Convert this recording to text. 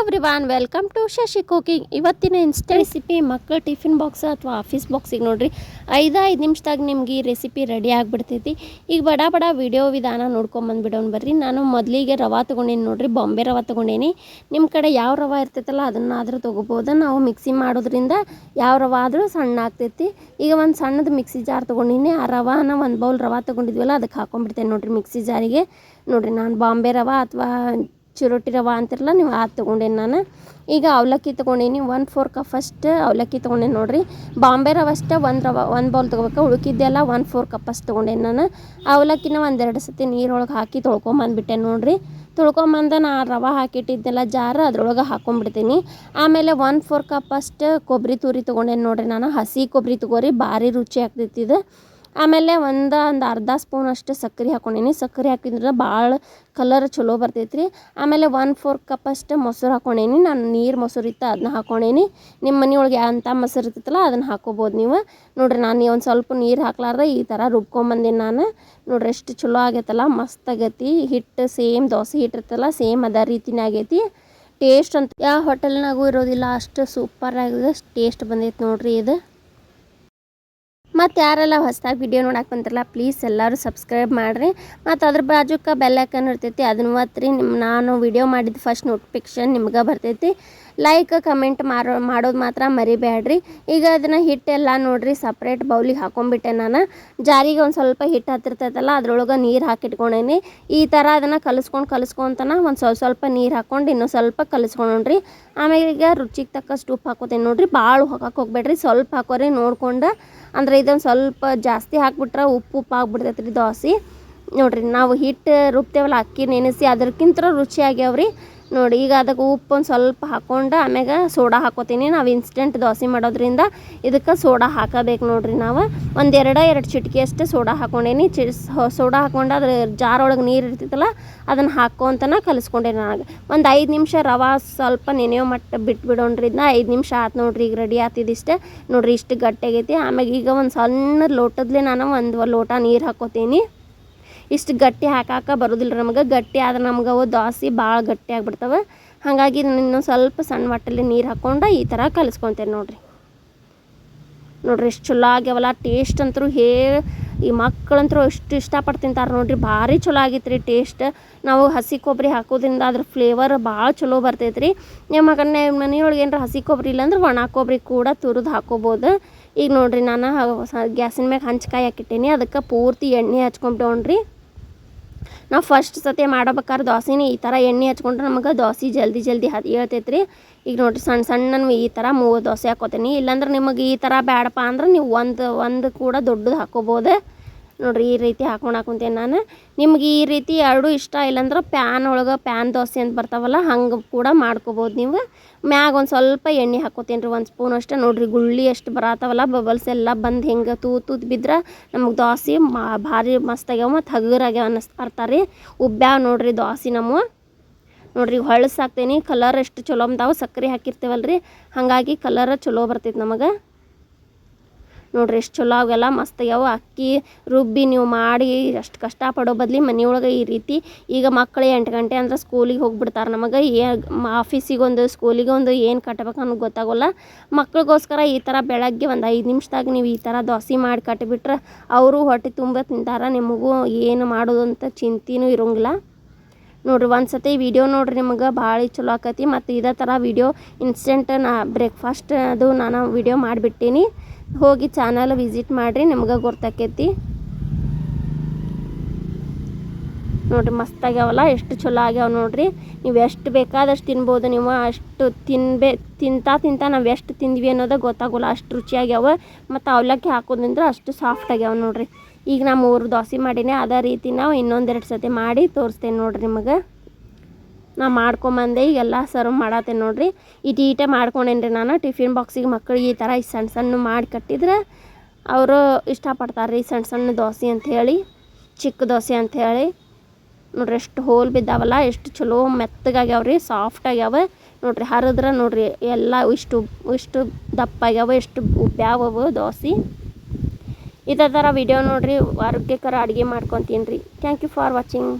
Everyone welcome to Shashi cooking ಇವತ್ತಿನ instant recipe ಮಕ್ಕಳ tiffin box ಅಥವಾ ಆಫೀಸ್ ಬಾಕ್ಸಿಗೆ ನೋಡಿರಿ. ಐದೈದು ಐದು ನಿಮಿಷದಾಗ ನಿಮ್ಗೆ ಈ ರೆಸಿಪಿ ರೆಡಿ ಆಗಿಬಿಡ್ತೈತಿ. ಈಗ ಬಡ ಬಡ ವಿಡಿಯೋ ವಿಧಾನ ನೋಡ್ಕೊಂಬಂದ್ಬಿಡೋಣ ಬರ್ರಿ. ನಾನು ಮೊದಲಿಗೆ ರವಾ ತೊಗೊಂಡೇನಿ ನೋಡಿರಿ, ಬಾಂಬೆ ರವಾ ತೊಗೊಂಡೇನಿ. ನಿಮ್ಮ ಕಡೆ ಯಾವ ರವಾ ಇರ್ತೈತಲ್ಲ, ಅದನ್ನಾದರೂ ತೊಗೋಬೋದು. ನಾವು ಮಿಕ್ಸಿ ಮಾಡೋದ್ರಿಂದ ಯಾವ ರವಾ ಆದರೂ ಸಣ್ಣ ಆಗ್ತೈತಿ. ಈಗ ಒಂದು ಸಣ್ಣದು ಮಿಕ್ಸಿ ಜಾರ್ ತೊಗೊಂಡಿನಿ. ಆ ರವಾನ ಒಂದು ಬೌಲ್ ರವಾ ತೊಗೊಂಡಿದ್ವಲ್ಲ ಅದಕ್ಕೆ ಹಾಕೊಂಡ್ಬಿಡ್ತೇನೆ ನೋಡ್ರಿ ಮಿಕ್ಸಿ ಜಾರಿಗೆ ನೋಡ್ರಿ, ನಾನು ಬಾಂಬೆ ರವಾ ಅಥವಾ ಚಿರೋಟಿ ರವೆ ಅಂತಿರಲ್ಲ, ನೀವು ಅದು ತೊಗೊಂಡೇನಿ ನಾನು? ಈಗ ಅವಲಕ್ಕಿ ತೊಗೊಂಡೀನಿ ಒನ್ ಫೋರ್ ಕಪ್ ಫಸ್ಟ್ ಅವಲಕ್ಕಿ ತೊಗೊಂಡೇನಿ ನೋಡಿರಿ. ಬಾಂಬೆ ರವೆ ಅಷ್ಟೇ, ಒಂದು ರವೆ, ಒಂದು ಬೌಲ್ ತೊಗೋಬೇಕು. ಉಳುಕಿದ್ದೆಲ್ಲ ಒನ್ ಫೋರ್ ಕಪ್ ಅಷ್ಟು ತೊಗೊಂಡೇನಿ ನಾನು. ಅವಲಕ್ಕಿನ ಒಂದೆರಡು ಸತಿ ನೀರೊಳಗೆ ಹಾಕಿ ತೊಳ್ಕೊಂಬಂದ್ಬಿಟ್ಟೆ ನೋಡಿರಿ. ತೊಳ್ಕೊಂಬಂದ ನಾ ರವೆ ಹಾಕಿಟ್ಟಿದ್ದೆಲ್ಲ ಜಾರ ಅದ್ರೊಳಗೆ ಹಾಕೊಂಡ್ಬಿಡ್ತೀನಿ ಆಮೇಲೆ ಒನ್ ಫೋರ್ ಕಪ್ ಅಷ್ಟು ಕೊಬ್ಬರಿ ತುರಿ ತೊಗೊಂಡೇನಿ ನೋಡಿರಿ ನಾನು. ಹಸಿ ಕೊಬ್ಬರಿ ತೊಗೋರಿ, ಭಾರಿ ರುಚಿ ಆಗ್ತೈತಿ ಇದು. ಆಮೇಲೆ ಒಂದು ಒಂದು ಅರ್ಧ ಸ್ಪೂನ್ ಅಷ್ಟು ಸಕ್ಕರೆ ಹಾಕೊಂಡೀನಿ. ಸಕ್ಕರೆ ಹಾಕಿದ್ರೆ ಭಾಳ ಕಲರ್ ಚಲೋ ಬರ್ತೈತೆ ರೀ ಆಮೇಲೆ ಒನ್ ಫೋರ್ ಕಪ್ ಅಷ್ಟು ಮೊಸರು ಹಾಕೊಂಡೇನಿ. ನಾನು ನೀರು ಮೊಸರು ಇತ್ತು ಅದನ್ನ ಹಾಕೊಂಡೇನಿ. ನಿಮ್ಮ ಮನೆಯೊಳಗೆ ಅಂಥ ಮೊಸರು ಇರ್ತೈತಲ್ಲ, ಅದನ್ನು ಹಾಕೋಬೋದು ನೀವು. ನೋಡ್ರಿ, ನಾನು ಒಂದು ಸ್ವಲ್ಪ ನೀರು ಹಾಕ್ಲಾರ್ದೆ ಈ ಥರ ರುಬ್ಕೊಂಬಂದೀನಿ ನಾನು. ನೋಡ್ರಿ, ಎಷ್ಟು ಚಲೋ ಆಗೈತಲ್ಲ, ಮಸ್ತ್ ಆಗೈತಿ. ಹಿಟ್ಟು ಸೇಮ್ ದೋಸೆ ಹಿಟ್ಟು ಇರ್ತಲ್ಲ ಸೇಮ್ ಅದ ರೀತಿನೇ ಆಗೈತಿ. ಟೇಸ್ಟ್ ಅಂತ ಯಾವ ಹೋಟೆಲ್ನಾಗೂ ಇರೋದಿಲ್ಲ, ಅಷ್ಟು ಸೂಪರ್ ಆಗಿದೆ ಟೇಸ್ಟ್ ಬಂದೈತೆ ನೋಡ್ರಿ ಇದು. ಮತ್ತು ಯಾರೆಲ್ಲ ಹೊಸದಾಗಿ ವಿಡಿಯೋ ನೋಡಕ್ಕೆ ಬಂದಿರಲ್ಲ ಪ್ಲೀಸ್ ಎಲ್ಲರೂ ಸಬ್ಸ್ಕ್ರೈಬ್ ಮಾಡಿರಿ. ಮತ್ತು ಅದ್ರ ಬಾಜುಕ್ಕೆ ಬೆಲ್ಲೈಕನ್ ಇರ್ತೈತಿ, ಅದನ್ನು ಒತ್ತಿರಿ ನಿಮ್ಮ ನಾನು ವಿಡಿಯೋ ಮಾಡಿದ ಫಸ್ಟ್ ನೋಟಿಫಿಕೇಶನ್ ನಿಮ್ಗೆ ಬರ್ತೈತಿ. ಲೈಕ್ ಕಮೆಂಟ್ ಮಾರೋ, ಮಾಡೋದು ಮಾತ್ರ ಮರಿಬೇಡ್ರಿ ಈಗ ಅದನ್ನು ಹಿಟ್ಟೆಲ್ಲ ನೋಡ್ರಿ ಸಪ್ರೇಟ್ ಬೌಲಿಗೆ ಹಾಕೊಂಡ್ಬಿಟ್ಟೆ ನಾನು. ಜಾರಿಗೆ ಒಂದು ಸ್ವಲ್ಪ ಹಿಟ್ಟು ಹತ್ತಿರ್ತೈತಲ್ಲ, ಅದ್ರೊಳಗೆ ನೀರು ಹಾಕಿಟ್ಕೊಂಡೇನಿ. ಈ ಥರ ಅದನ್ನು ಕಲಿಸ್ಕೊಂಡು, ಕಲಿಸ್ಕೊಂತನ ಒಂದು ಸ್ವಲ್ಪ ಸ್ವಲ್ಪ ನೀರು ಹಾಕ್ಕೊಂಡು ಇನ್ನೂ ಸ್ವಲ್ಪ ಕಲಿಸ್ಕೊಂಡ್ರಿ. ಆಮೇಲೆ ಈಗ ರುಚಿಗೆ ತಕ್ಕಷ್ಟು ಉಪ್ಪು ಹಾಕೋತೀನಿ ನೋಡ್ರಿ ಭಾಳ ಹಾಕಕ್ಕೆ ಹೋಗ್ಬೇಡ್ರಿ. ಸ್ವಲ್ಪ ಹಾಕೋರಿ ನೋಡ್ಕೊಂಡು. ಅಂದ್ರೆ ಇದೊಂದು ಸ್ವಲ್ಪ ಜಾಸ್ತಿ ಹಾಕ್ಬಿಟ್ರೆ ಉಪ್ಪು ಉಪ್ಪು ಆಗ್ಬಿಡ್ತೈತೆ ರೀ ದೋಸೆ. ನೋಡ್ರಿ, ನಾವು ಹಿಟ್ಟು ರುಬ್ತೇವಲ್ಲ, ಅಕ್ಕಿ, ನೆನೆಸಿ ಅದಕ್ಕಿಂತ ರುಚಿ ಆಗ್ಯಾವ್ರಿ ನೋಡಿ, ಈಗ ಅದಕ್ಕೆ ಉಪ್ಪು ಒಂದು ಸ್ವಲ್ಪ ಹಾಕ್ಕೊಂಡು ಆಮ್ಯಾಗ ಸೋಡಾ ಹಾಕೋತೀನಿ ನಾವು ಇನ್ಸ್ಟೆಂಟ್ ದೋಸೆ ಮಾಡೋದ್ರಿಂದ ಇದಕ್ಕೆ ಸೋಡಾ ಹಾಕಬೇಕು ನೋಡ್ರಿ ನಾವು. ಒಂದೆರಡು ಎರಡು ಚಿಟಕಿ ಅಷ್ಟು ಸೋಡಾ ಹಾಕ್ಕೊಂಡೇನಿ ಚಿ ಸೋಡಾ ಹಾಕ್ಕೊಂಡು ಅದ್ರ ಜಾರೊಳಗೆ ನೀರು ಇರ್ತಿತ್ತಲ್ಲ ಅದನ್ನು ಹಾಕ್ಕೊಂತನ ಕಲಿಸ್ಕೊಂಡೇನಿ ನನಗೆ ಒಂದು ಐದು ನಿಮಿಷ ರವಾ ಸ್ವಲ್ಪ ನೆನೆಯೋ ಮಟ್ಟ ಬಿಟ್ಬಿಡೋಣ್ರಿ. ಇದನ್ನ ಐದು ನಿಮಿಷ ಆತು ನೋಡ್ರಿ, ಈಗ ರೆಡಿ ಆತಿದಿಷ್ಟು ನೋಡ್ರಿ ಇಷ್ಟು ಗಟ್ಟಿಯಾಗೈತಿ. ಆಮ್ಯಾಗ ಈಗ ಒಂದು ಸಣ್ಣ ಲೋಟದ್ಲೆ ನಾನು ಒಂದು ಲೋಟ ನೀರು ಹಾಕೋತೀನಿ ಇಷ್ಟು ಗಟ್ಟಿ ಹಾಕಾಕ ಬರೋದಿಲ್ಲ ನಮಗೆ. ಗಟ್ಟಿ ಆದ್ರೆ ನಮ್ಗೆ ಅವು ದೋಸೆ ಭಾಳ ಗಟ್ಟಿ ಆಗ್ಬಿಡ್ತವೆ. ಹಾಗಾಗಿ ಇನ್ನೂ ಸ್ವಲ್ಪ ಸಣ್ಣ ಮಟ್ಟಲ್ಲಿ ನೀರು ಹಾಕ್ಕೊಂಡು ಈ ಥರ ಕಲಿಸ್ಕೊತೇನೆ ನೋಡಿರಿ. ನೋಡಿರಿ ಎಷ್ಟು ಚಲೋ ಆಗ್ಯಾವಲ್ಲ ಟೇಸ್ಟ್ ಅಂತರೂ ಹೇ, ಈ ಮಕ್ಕಳಂತರೂ ಎಷ್ಟು ಇಷ್ಟಪಟ್ಟು ತಿಂತಾರೆ ನೋಡಿರಿ. ಭಾರಿ ಚಲೋ ಆಗೈತೆ ರೀ ಟೇಸ್ಟ್ ನಾವು ಹಸಿ ಕೊಬ್ಬರಿ ಹಾಕೋದ್ರಿಂದ ಅದ್ರ ಫ್ಲೇವರ್ ಭಾಳ ಚಲೋ ಬರ್ತೈತೆ ರೀ ನಿಮ್ಮ ಮಗನೇ ಮನೆಯೊಳಗೆ ಏನಾರ ಹಸಿ ಕೊಬ್ಬರಿ ಇಲ್ಲಾಂದ್ರೆ ಒಣ ಕೊಬ್ಬರಿ ಕೂಡ ತುರಿದು ಹಾಕೋಬೋದು. ಈಗ ನೋಡಿರಿ ನಾನು ಗ್ಯಾಸಿನ ಮ್ಯಾಗ ಹಂಚ್ಕಾಯಿ ಹಾಕಿಟ್ಟೀನಿ. ಅದಕ್ಕೆ ಪೂರ್ತಿ ಎಣ್ಣೆ ಹಚ್ಕೊಂಬಿಟ್ಟೋಣ್ರಿ ನಾವು ಫಸ್ಟ್ ಸತಿ ಮಾಡಬೇಕಾದ್ರೆ ದೋಸೆನೇ ಈ ಥರ ಎಣ್ಣೆ ಹಚ್ಕೊಂಡ್ರೆ ನಮಗೆ ದೋಸೆ ಜಲ್ದಿ ಜಲ್ದಿ ಹದ್ ಹೇಳ್ತೈತೆ ರೀ ಈಗ ನೋಡಿರಿ ಸಣ್ಣ ಸಣ್ಣ ಈ ಥರ ಮೂರು ದೋಸೆ ಹಾಕೋತೀನಿ. ಇಲ್ಲಾಂದ್ರೆ ನಿಮಗೆ ಈ ಥರ ಬೇಡಪ್ಪ ಅಂದ್ರೆ ನೀವು ಒಂದು ಒಂದು ಕೂಡ ದೊಡ್ಡದು ಹಾಕೋಬೋದು. ನೋಡಿರಿ, ಈ ರೀತಿ ಹಾಕೊಂಡು ಹಾಕೊಂತೇನೆ ನಾನು? ನಿಮ್ಗೆ ಈ ರೀತಿ ಎರಡೂ ಇಷ್ಟ ಇಲ್ಲಾಂದ್ರೆ ಪ್ಯಾನ್ ಒಳಗೆ ಪ್ಯಾನ್ ದೋಸೆ ಅಂತ ಬರ್ತಾವಲ್ಲ, ಹಂಗೆ ಕೂಡ ಮಾಡ್ಕೋಬೋದು ನೀವು. ಮ್ಯಾಗ ಒಂದು ಸ್ವಲ್ಪ ಎಣ್ಣೆ ಹಾಕೋತೀನಿ ರೀ ಒಂದು ಸ್ಪೂನ್ ಅಷ್ಟೇ. ನೋಡಿರಿ, ಗುಳ್ಳಿ ಎಷ್ಟು ಬರತ್ತಾವಲ್ಲ ಬಬಲ್ಸ್ ಎಲ್ಲ ಬಂದು ಹಿಂಗೆ ತೂ ತೂತು ಬಿದ್ರೆ ನಮಗೆ ದೋಸೆ ಮಾ ಭಾರಿ ಮಸ್ತ್ ಆಗ್ಯಾವ ಮತ್ತು ಹಗುರಾಗ್ಯಾವ ಅನ್ನಿಸ್ ರೀ ಉಬ್ಬ್ಯಾವ ನೋಡಿರಿ ದೋಸೆ ನಮ್ಮ. ನೋಡ್ರಿ ಹೊಳಸಾಕ್ತೇನೆ ಕಲರ್ ಎಷ್ಟು ಚಲೋ ಅಂದಾವು ಸಕ್ಕರೆ ಹಾಕಿರ್ತೇವಲ್ಲ ರೀ ಹಾಗಾಗಿ ಕಲರ್ ಚಲೋ ಬರ್ತೈತೆ ನಮಗೆ. ನೋಡ್ರಿ ಎಷ್ಟು ಚಲೋ ಅವೆಲ್ಲ, ಮಸ್ತ್ ಆಗ್ಯಾವ. ಅಕ್ಕಿ ರುಬ್ಬಿ ನೀವು ಮಾಡಿ ಅಷ್ಟು ಕಷ್ಟಪಡೋ ಬದ್ಲಿ ಮನೆಯೊಳಗೆ ಈ ರೀತಿ ಈಗ ಮಕ್ಕಳು ಎಂಟು ಗಂಟೆ ಅಂದ್ರೆ ಸ್ಕೂಲಿಗೆ ಹೋಗ್ಬಿಡ್ತಾರೆ ನಮಗೆ. ಏ ಸ್ಕೂಲಿಗೆ ಒಂದು ಏನು ಕಟ್ಟಬೇಕು ಅನ್ನೋದು ಗೊತ್ತಾಗೋಲ್ಲ. ಮಕ್ಳಿಗೋಸ್ಕರ ಈ ಥರ ಬೆಳಗ್ಗೆ ಒಂದು ಐದು ನಿಮಿಷದಾಗ ನೀವು ಈ ಥರ ದೋಸೆ ಮಾಡಿ ಕಟ್ಟಿಬಿಟ್ರೆ ಅವರು ಹೊಟ್ಟೆ ತುಂಬ ತಿಂತಾರೆ, ನಿಮಗೂ ಏನು ಮಾಡೋದು ಅಂತ ಚಿಂತೆನೂ ಇರೋಂಗಿಲ್ಲ. ನೋಡ್ರಿ, ಒಂದು ಸತಿ ವಿಡಿಯೋ ನೋಡ್ರಿ ನಿಮಗೆ ಭಾಳ ಚಲೋ ಆಕತಿ. ಮತ್ತು ಇದೇ ಥರ ವಿಡಿಯೋ ಇನ್ಸ್ಟೆಂಟ್ ನಾ ಬ್ರೇಕ್ಫಾಸ್ಟ್ ಅದು ನಾನು ವೀಡಿಯೋ ಮಾಡಿಬಿಟ್ಟೀನಿ. ಹೋಗಿ ಚಾನಲ್ ವಿಸಿಟ್ ಮಾಡಿರಿ, ನಿಮ್ಗೆ ಗೊತ್ತಾಕೈತಿ. ನೋಡ್ರಿ, ಮಸ್ತ್ ಆಗ್ಯಾವಲ್ಲ, ಎಷ್ಟು ಚಲೋ ಆಗ್ಯಾವ ನೋಡ್ರಿ. ನೀವು ಎಷ್ಟು ಬೇಕಾದಷ್ಟು ತಿನ್ಬೋದು ನೀವು, ಅಷ್ಟು ತಿನ್ಬೇ, ತಿಂತಾ ತಿಂತಾ ನಾವು ಎಷ್ಟು ತಿಂದ್ವಿ ಅನ್ನೋದು ಗೊತ್ತಾಗೋಲ್ಲ, ಅಷ್ಟು ರುಚಿಯಾಗ್ಯಾವ ಮತ್ತು ಅವಲಕ್ಕಿ ಹಾಕೋದ್ರಿಂದ ಅಷ್ಟು ಸಾಫ್ಟ್ ಆಗ್ಯಾವ ನೋಡ್ರಿ. ಈಗ ನಾ ಮೂರು ದೋಸೆ ಮಾಡೀನಿ, ಅದೇ ರೀತಿ ನಾವು ಇನ್ನೊಂದೆರಡು ಸತಿ ಮಾಡಿ ತೋರಿಸ್ತೇನೆ ನೋಡ್ರಿ ನಿಮಗೆ. ನಾ ಮಾಡ್ಕೊಂಬಂದೆ ಈಗೆಲ್ಲ ಸರ್ವ್ ಮಾಡತ್ತೇನೆ ನೋಡ್ರಿ. ಇಟ್ಟು ಈಟೆ ಮಾಡ್ಕೊಂಡೇನ್ರಿ ನಾನು, ಟಿಫಿನ್ ಬಾಕ್ಸಿಗೆ ಮಕ್ಕಳಿಗೆ ಈ ಥರ ಈ ಸಣ್ಣ ಸಣ್ಣ ಮಾಡಿ ಕಟ್ಟಿದ್ರೆ ಅವರು ಇಷ್ಟಪಡ್ತಾರೆ ರೀ ಸಣ್ಣ ಸಣ್ಣ ದೋಸೆ ಅಂಥೇಳಿ ಚಿಕ್ಕ ದೋಸೆ ಅಂಥೇಳಿ ನೋಡ್ರಿ ಎಷ್ಟು ಹೋಲ್ ಬಿದ್ದಾವಲ್ಲ, ಎಷ್ಟು ಚಲೋ ಮೆತ್ತಗಾಗ್ಯಾವ ರೀ ಸಾಫ್ಟ್ ಆಗ್ಯಾವ. ನೋಡ್ರಿ ಹರಿದ್ರೆ ನೋಡ್ರಿ ಎಲ್ಲ ಇಷ್ಟು ಇಷ್ಟು ದಪ್ಪ ಆಗ್ಯಾವ ಎಷ್ಟು ಉಬ್ಬ್ಯಾವವು ದೋಸೆ. ಇದೇ ಥರ ವಿಡಿಯೋ ನೋಡಿರಿ ಆರೋಗ್ಯಕರ ಅಡುಗೆ ಮಾಡ್ಕೊತೀನಿ ರೀ. Thank you for watching